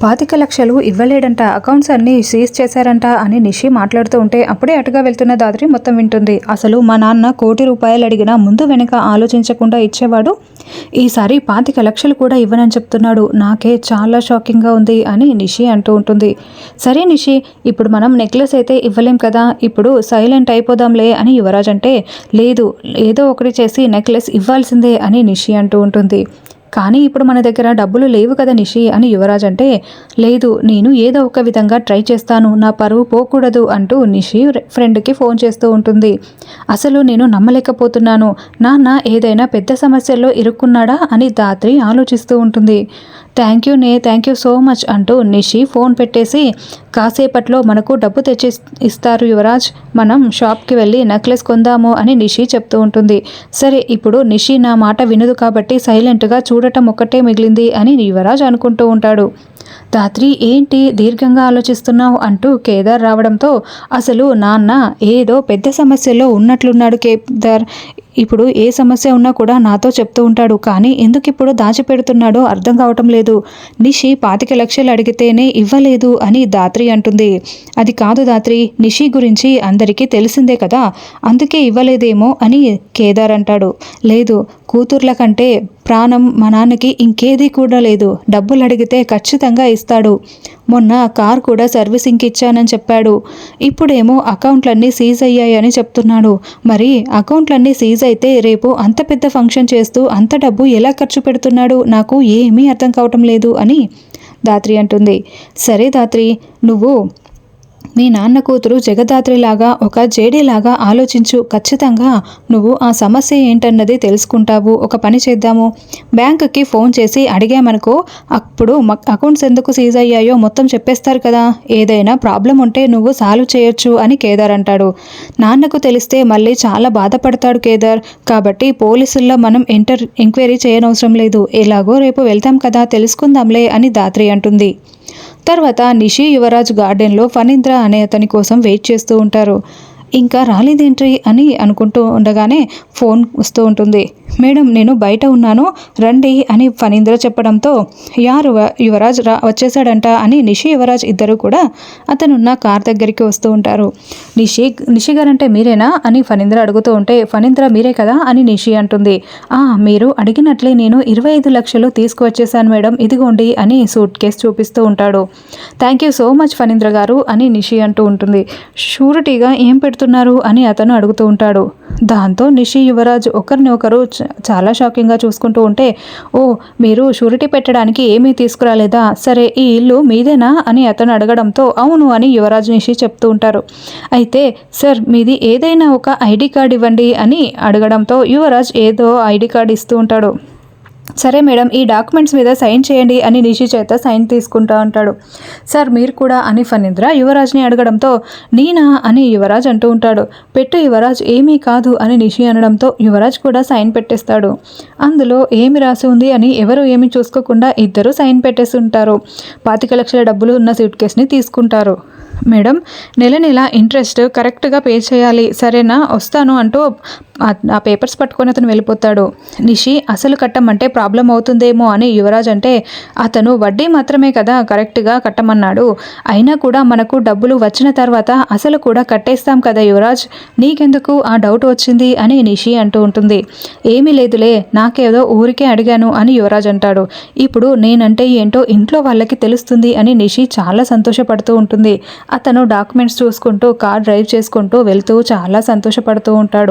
పాతిక లక్షలు ఇవ్వలేడంట. అకౌంట్స్ అన్నీ సీజ్ చేశారంట అని నిషి మాట్లాడుతూ ఉంటే అప్పుడే అటుగా వెళ్తున్న దాద్రి మొత్తం వింటుంది. అసలు మా నాన్న కోటి రూపాయలు అడిగినా ముందు వెనక ఆలోచించకుండా ఇచ్చేవాడు? ఈసారి పాతిక లక్షలు కూడా ఇవ్వనని చెప్తున్నాడు. నాకే చాలా షాకింగ్గా ఉంది అని నిషి అంటూ ఉంటుంది. సరే నిషి ఇప్పుడు మనం నెక్లెస్ అయితే ఇవ్వలేం కదా? ఇప్పుడు సైలెంట్ అయిపోదాంలే అని యువరాజ్ అంటే లేదు ఏదో ఒకటి చేసి నెక్లెస్ ఇవ్వాల్సిందే అని నిషి అంటూ ఉంటుంది. కానీ ఇప్పుడు మన దగ్గర డబ్బులు లేవు కదా నిషి అని యువరాజ్ అంటే లేదు నేను ఏదో ఒక విధంగా ట్రై చేస్తాను నా పరువు పోకూడదు అంటూ నిషి ఫ్రెండ్కి ఫోన్ చేస్తూ ఉంటుంది. అసలు నేను నమ్మలేకపోతున్నాను. నాన్న ఏదైనా పెద్ద సమస్యల్లో ఇరుక్కున్నాడా అని దాత్రి ఆలోచిస్తూ ఉంటుంది. థ్యాంక్ యూ నే థ్యాంక్ యూ సో మచ్ అంటూ నిషి ఫోన్ పెట్టేసి కాసేపట్లో మనకు డబ్బు తెచ్చి ఇస్తారు యువరాజ్ మనం షాప్కి వెళ్ళి నెక్లెస్ కొందాము అని నిషి చెప్తూ ఉంటుంది. సరే ఇప్పుడు నిషి నా మాట వినదు కాబట్టి సైలెంట్గా చూడటం ఒక్కటే మిగిలింది అని యువరాజ్ అనుకుంటూ ఉంటాడు. ధాత్రి ఏంటి దీర్ఘంగా ఆలోచిస్తున్నావు? అంటూ కేదార్ రావడంతో అసలు నాన్న ఏదో పెద్ద సమస్యలో ఉన్నట్లున్నాడు కేదార్. ఇప్పుడు ఏ సమస్య ఉన్నా కూడా నాతో చెప్తూ ఉంటాడు. కానీ ఎందుకు ఇప్పుడు దాచిపెడుతున్నాడో అర్థం కావటం లేదు. నిషి పాతిక లక్షలు అడిగితేనే ఇవ్వలేదు అని దాత్రి అంటుంది. అది కాదు దాత్రి నిషి గురించి అందరికీ తెలిసిందే కదా. అందుకే ఇవ్వలేదేమో అని కేదార్ అంటాడు. లేదు కూతుర్ల కంటే ప్రాణం మా నాన్నకి ఇంకేదీ కూడా లేదు. డబ్బులు అడిగితే ఖచ్చితంగా ఇస్తాడు. మొన్న కార్ కూడా సర్వీసింగ్కి ఇచ్చానని చెప్పాడు. ఇప్పుడేమో అకౌంట్లన్నీ సీజ్ అయ్యాయని చెప్తున్నాడు. మరి అకౌంట్లన్నీ సీజ్ అయితే రేపు అంత పెద్ద ఫంక్షన్ చేస్తూ అంత డబ్బు ఎలా ఖర్చు పెడుతున్నాడు? నాకు ఏమీ అర్థం కావటం లేదు అని దాత్రి అంటుంది. సరే దాత్రి నువ్వు మీ నాన్న కూతురు జగదాత్రిలాగా ఒక జేడీలాగా ఆలోచించు. ఖచ్చితంగా నువ్వు ఆ సమస్య ఏంటన్నది తెలుసుకుంటావు. ఒక పని చేద్దాము. బ్యాంకుకి ఫోన్ చేసి అడిగామనుకో అప్పుడు అకౌంట్స్ ఎందుకు సీజ్ అయ్యాయో మొత్తం చెప్పేస్తారు కదా. ఏదైనా ప్రాబ్లం ఉంటే నువ్వు సాల్వ్ చేయొచ్చు అని కేదార్ అంటాడు. నాన్నకు తెలిస్తే మళ్ళీ చాలా బాధపడతాడు కేదార్. కాబట్టి పోలీసుల్లో మనం ఎంటర్ ఎంక్వైరీ చేయనవసరం లేదు. ఎలాగో రేపు వెళ్తాం కదా తెలుసుకుందాంలే అని దాత్రి అంటుంది. తర్వాత నిషి యువరాజ్ గార్డెన్లో ఫణీంద్ర అనే అతని కోసం వెయిట్ చేస్తూ ఉంటారు. ఇంకా రాలేదేంటి అని అనుకుంటూ ఉండగానే ఫోన్ వస్తూ ఉంటుంది. మేడం నేను బయట ఉన్నాను. రండి అని ఫణీంద్ర చెప్పడంతో యారు యువరాజ్ రా వచ్చేసాడంట అని నిషి యువరాజ్ ఇద్దరు కూడా అతనున్న కార్ దగ్గరికి వస్తూ ఉంటారు. నిషి నిషి గారంటే మీరేనా? అని ఫణీంద్ర అడుగుతూ ఉంటే ఫణీంద్ర మీరే కదా? అని నిషి అంటుంది. ఆ మీరు అడిగినట్లే నేను ఇరవై ఐదు లక్షలు తీసుకువచ్చేసాను మేడం. ఇదిగోండి అని సూట్ కేస్ చూపిస్తూ ఉంటాడు. Thank you so much Phanindra garu అని నిషి అంటూ ఉంటుంది. షూరిటీగా ఏం చేస్తున్నారు అని అతను అడుగుతూ ఉంటాడు. దాంతో నిషి యువరాజ్ ఒకరిని ఒకరు చాలా షాకింగ్గా చూసుకుంటూ ఉంటే ఓ మీరు షూరిటీ పెట్టడానికి ఏమీ తీసుకురాలేదా? సరే ఈ ఇల్లు మీదేనా? అని అతను అడగడంతో అవును అని యువరాజ్ నిషి చెప్తూ ఉంటారు. అయితే సార్ మీది ఏదైనా ఒక ఐడి కార్డ్ ఇవ్వండి అని అడగడంతో యువరాజ్ ఏదో ఐడి కార్డ్ ఇస్తూ ఉంటాడు. సరే మేడం ఈ డాక్యుమెంట్స్ మీద సైన్ చేయండి అని నిషి చేత సైన్ తీసుకుంటా ఉంటాడు సార్ మీరు కూడా అని ఫణీంద్ర యువరాజ్ని అడగడంతో నీనా? అని యువరాజ్ అంటూ ఉంటాడు. పెట్టు యువరాజ్ ఏమీ కాదు అని నిషి అనడంతో యువరాజ్ కూడా సైన్ పెట్టేస్తాడు. అందులో ఏమి రాసి ఉంది అని ఎవరు ఏమి చూసుకోకుండా ఇద్దరు సైన్ పెట్టేసి ఉంటారు పాతిక లక్షల డబ్బులు ఉన్న సూట్ కేసుని తీసుకుంటారు. మేడం నెల నెల ఇంట్రెస్ట్ కరెక్ట్గా పే చేయాలి. సరేనా? వస్తాను అంటూ ఆ పేపర్స్ పట్టుకొని అతను వెళ్ళిపోతాడు. నిషి అసలు కట్టమంటే ప్రాబ్లం అవుతుందేమో అని యువరాజ్ అంటే అతను వడ్డీ మాత్రమే కదా కరెక్ట్గా కట్టమన్నాడు. అయినా కూడా మనకు డబ్బులు వచ్చిన తర్వాత అసలు కూడా కట్టేస్తాం కదా యువరాజ్. నీకెందుకు ఆ డౌట్ వచ్చింది అని నిషి అంటూ ఉంటుంది. ఏమీ లేదులే నాకేదో ఊరికే అడిగాను అని యువరాజ్ అంటాడు. ఇప్పుడు నేనంటే ఏంటో ఇంట్లో వాళ్ళకి తెలుస్తుంది అని నిషి చాలా సంతోషపడుతూ ఉంటుంది. అతను డాక్యుమెంట్స్ చూసుకుంటూ కార్ డ్రైవ్ చేసుకుంటూ వెళ్తూ చాలా సంతోషపడుతూ ఉంటాడు.